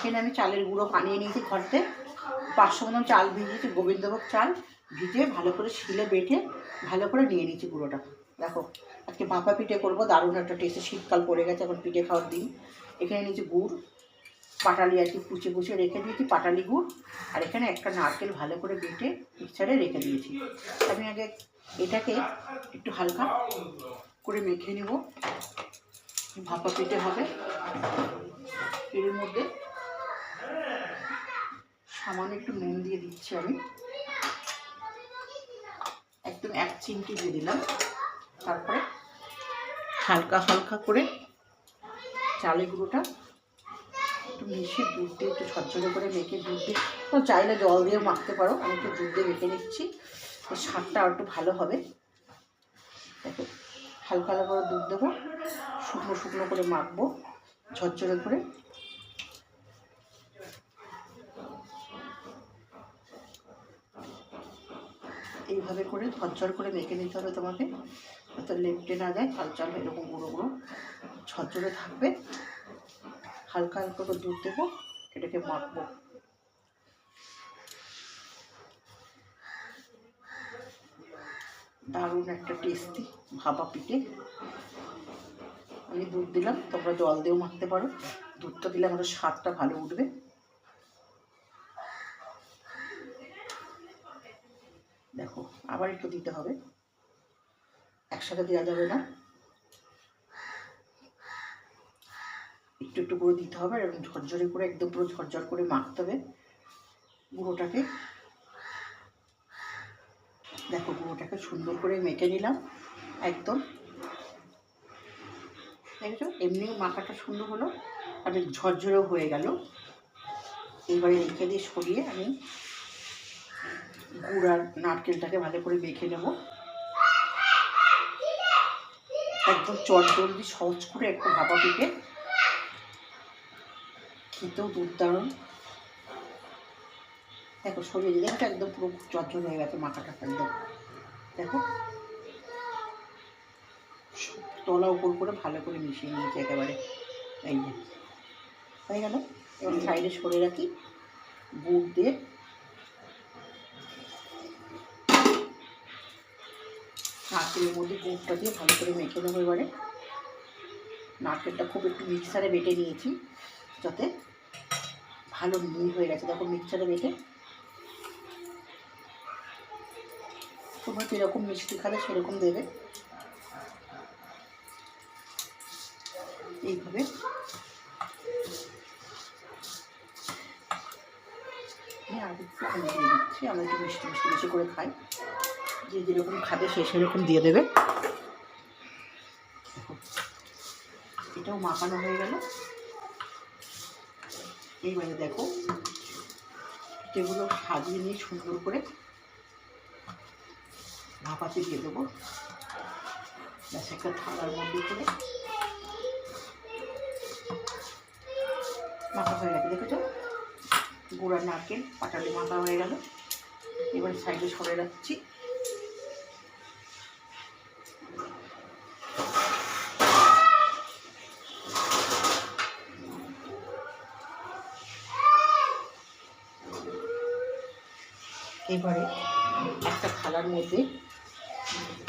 এখানে আমি চালের গুঁড়ো বানিয়ে নিয়েছি ঘরতে। পাঁচশো মতন চাল ভিজিয়েছি, গোবিন্দভোগ চাল ভিজে ভালো করে শিলে বেটে ভালো করে নিয়ে নিয়েছি গুঁড়োটা। দেখো, আজকে ভাপা পিঠে করব, দারুণ একটা টেস্টে শীতকাল পড়ে গেছে, এখন পিঠে খাওয়ার দিন। এখানে নিয়েছি গুড়, পাটালি আর কি কুচে কুচে রেখে দিয়েছি, পাটালি গুড়। আর এখানে একটা নারকেল ভালো করে বেটে মিক্সারে রেখে দিয়েছি। আমি আগে এটাকে একটু হালকা করে মেখে নেব। ভাপা পিঠে হবে। এর মধ্যে সামান্য একটু নুন দিয়ে দিচ্ছি আমি। একদম এক চিমটি দিয়ে দিলাম। তারপরে হালকা হালকা করে চালের গুঁড়োটা একটু মিশিয়ে দুধ দিয়ে একটু ঝরঝরে করে মেখে দুধ দিয়ে চাইলে জল দিয়ে মাখতে পারো। আমি একটু দুধ দিয়ে মেখে নিচ্ছি। তো স্বাদটা আর একটু ভালো হবে। দেখো, হালকা হালকা করে দুধ দেবো। শুকনো শুকনো করে মাখবো। ঝরঝরে করে এইভাবে করে ঝরঝর করে মেখে নিতে হবে তোমাকে। যাতে লেপটে না যায় চাল এরকম গুঁড়ো গুঁড়ো ঝরঝরে থাকবে। হালকা হালকা করে দুধ দেবো, এটাকে মাখবো। দারুণ একটা টেস্টি ভাপা পিঠে। আমি দুধ দিলাম, তোমরা জল দিয়েও মাখতে পারো। দুধটা দিলে আমাদের স্বাদটা ভালো উঠবে দেখো আবার একটু দিতে হবে। একসাথে দেওয়া যাবে না। একটু একটু করে দিতে হবে এবং ঝরঝরে করে, একদম পুরো ঝরঝর করে মাখতে হবে গুঁড়োটাকে। দেখো গুঁড়োটাকে সুন্দর করে মেখে নিলাম, একদম। দেখছ? এমনিও মাখাটা সুন্দর হলো, আর ঝরঝরেও হয়ে গেল। এবারে রেখে দিয়ে সরিয়ে আমি গুড় আর নারকেলটাকে ভালো করে মেখে নেব। একদম চট জলদি সহজ করে একটু ভাপা পিঠে খেতেও দুর্দারুণ। দেখো দিয়ে দেখো একদম পুরো চটচল হয়ে গেছে মাখাটা একদম। দেখো। তলা উপর করে ভালো করে মিশিয়ে নিয়েছি একেবারে। এই হয়ে গেল। এবার সাইডে সরে রাখি গুড় দিয়ে। নারকেলের মধ্যে গুড়টা দিয়ে ভালো করে মেখে নেব এবারে। নারকেলটা খুব একটু মিক্সারে বেটে নিয়েছি, যাতে ভালো মিহি হয়ে গেছে। দেখো মিক্সারে বেটে। তোমরা কীরকম মিষ্টি খাবে সেরকম দেবে। এইভাবে। আর একটু দিয়ে আমরা একটু মিষ্টি মিষ্টি বেশি করে খাই। যে যেরকম খাবে সে সেরকম দিয়ে দেবে। এটাও মাখানো হয়ে গেল। এইবারে দেখো যেগুলো সাজিয়ে নিয়ে সুন্দর করে ভাপাতে দিয়ে দেবো। একটা থালার মধ্যে করে। মাখা হয়ে গেছে, দেখেছ? গোড়া নারকেল, পাটালি মাখা হয়ে গেল। এবার সাইডে সরে রাখছি। এবারে একটা থালার মধ্যে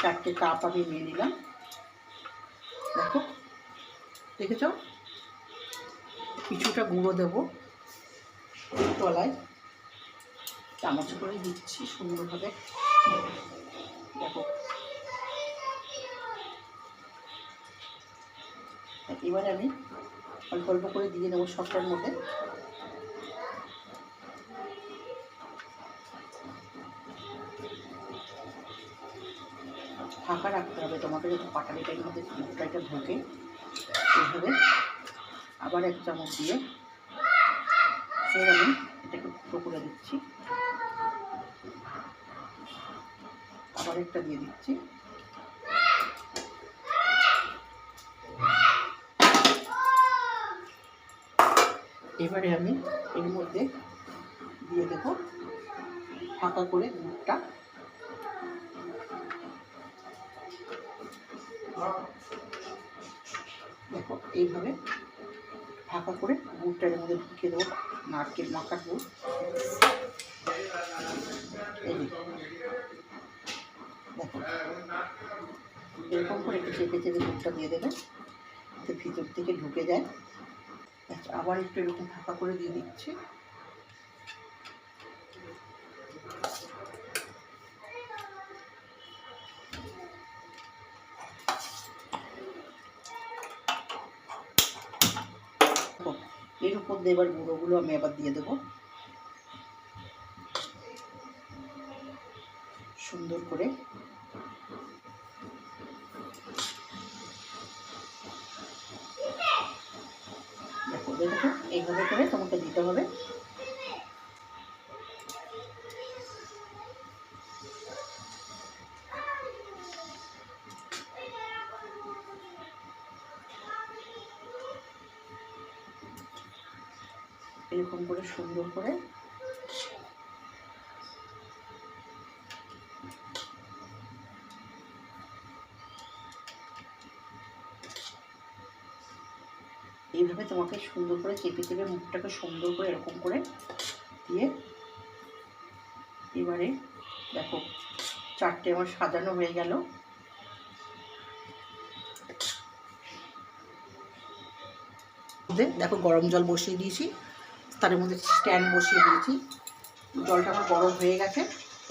চারটে কাপ আমি নিয়ে নিলাম। দেখো, দেখেছ? কিছুটা গুঁড়ো দেবো তলায়। চামচ করে দিচ্ছি সুন্দরভাবে। দেখো। এবারে আমি অল্প অল্প করে দিয়ে দেবো সবটার মধ্যে। ফাঁকা রাখতে হবে। তোমাকে যদি পাটালিটার মধ্যে এটা ঢোকে। এইভাবে আবার এক চামচ দিয়ে ফের আমি এটাকে ফুটো করে দিচ্ছি। আবার একটা দিয়ে দিচ্ছি। এবারে আমি এর মধ্যে দিয়ে দেবো ফাঁকা করে দুধটা। দেখো, এইভাবে ফাঁকা করে গুড়টা এর মধ্যে ঢুকিয়ে দেবো, নারকেল মাখার গুড়। দেখো, এরকম করে একটু চেপে চেপে দুধটা দিয়ে দেবে ভিতর থেকে ঢুকে যায়। আবার একটু এরকম ফাঁকা করে দিয়ে দিচ্ছি দেখো, এর উপর দিয়ে এবার গুঁড়োগুলো আমি আবার দিয়ে দেবো। সুন্দর করে। দেখো, এইভাবে করে তোমাকে দিতে হবে। এরকম করে সুন্দর করে এইভাবে তোমাকে সুন্দর করে চেপে চেপে মুখটাকে সুন্দর করে এরকম করে দিয়ে এবারে দেখো চারটে আমার সাজানো হয়ে গেল। দেখো গরম জল বসিয়ে দিয়েছি। তার মধ্যে স্ট্যান্ড বসিয়ে দিয়েছি। জলটা আমার গরম হয়ে গেছে।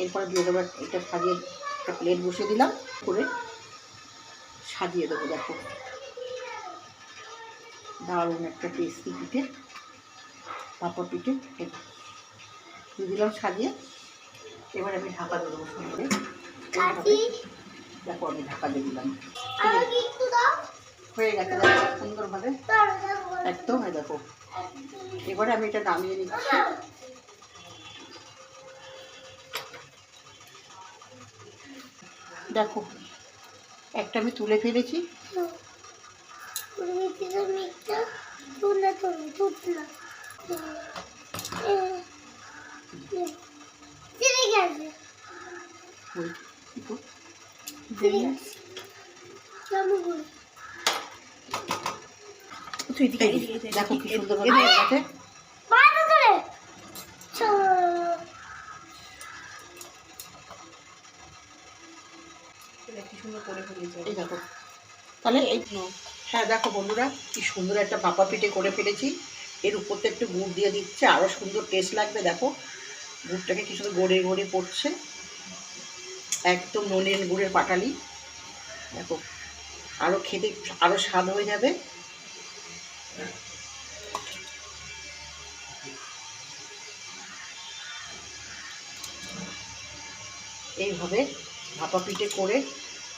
এরপরে দিয়ে দেবো এটা সাজিয়ে একটা প্লেট বসিয়ে দিলাম। করে সাজিয়ে দেবো দেখো। দারুণ একটা টেস্টি পিঠে। পাপড় পিঠে। দিয়ে দিলাম সাজিয়ে। এবার আমি ঢাকা দেবো কাকি? দেখো আমি ঢাকা দিয়ে দিলাম। হয়ে গেছে দেখো সুন্দরভাবে। একদম এই দেখো। এবারে আমি এটা নামিয়ে নিচ্ছি। দেখো একটা আমি তুলে ফেলেছি। তুমি কিছু মিথ্যা তুলে তুমি তুতলা চিনে গেছে ওই, একটু চিনে দিয়ে- গেছে কেমন করে যে, দেখো কি হয়ে এই দেখো। তাহলে এই হ্যাঁ দেখো বন্ধুরা কি সুন্দর একটা ভাপা পিঠে করে ফেলেছি। এর উপরতে একটু গুড় দিয়ে দিচ্ছে আরও সুন্দর টেস্ট লাগবে দেখো। গুড়টাকে কি সুন্দর গড়ে গড়ে পড়ছে। একদম ননের গুড়ের পাটালি। দেখো আরও খেতে আরও স্বাদ হয়ে যাবে। এইভাবে ভাপা পিঠে করে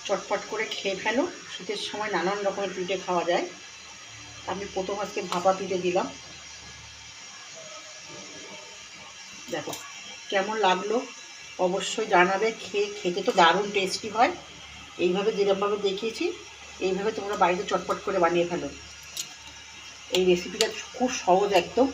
চটপট করে খেয়ে ফেলো। শীতের সময় নানান রকমের পিঠে খাওয়া যায়। আমি প্রথম আজকে ভাপা পিঠে দিলাম। দেখো, কেমন লাগল? অবশ্যই জানাবে। খেয়ে, খেতে তো দারুণ টেস্টি হয়। এইভাবে যেরকমভাবে দেখিয়েছি, এইভাবে তোমরা বাড়িতে চটপট করে বানিয়ে ফেলো। এই রেসিপিটা খুব সহজ একদম।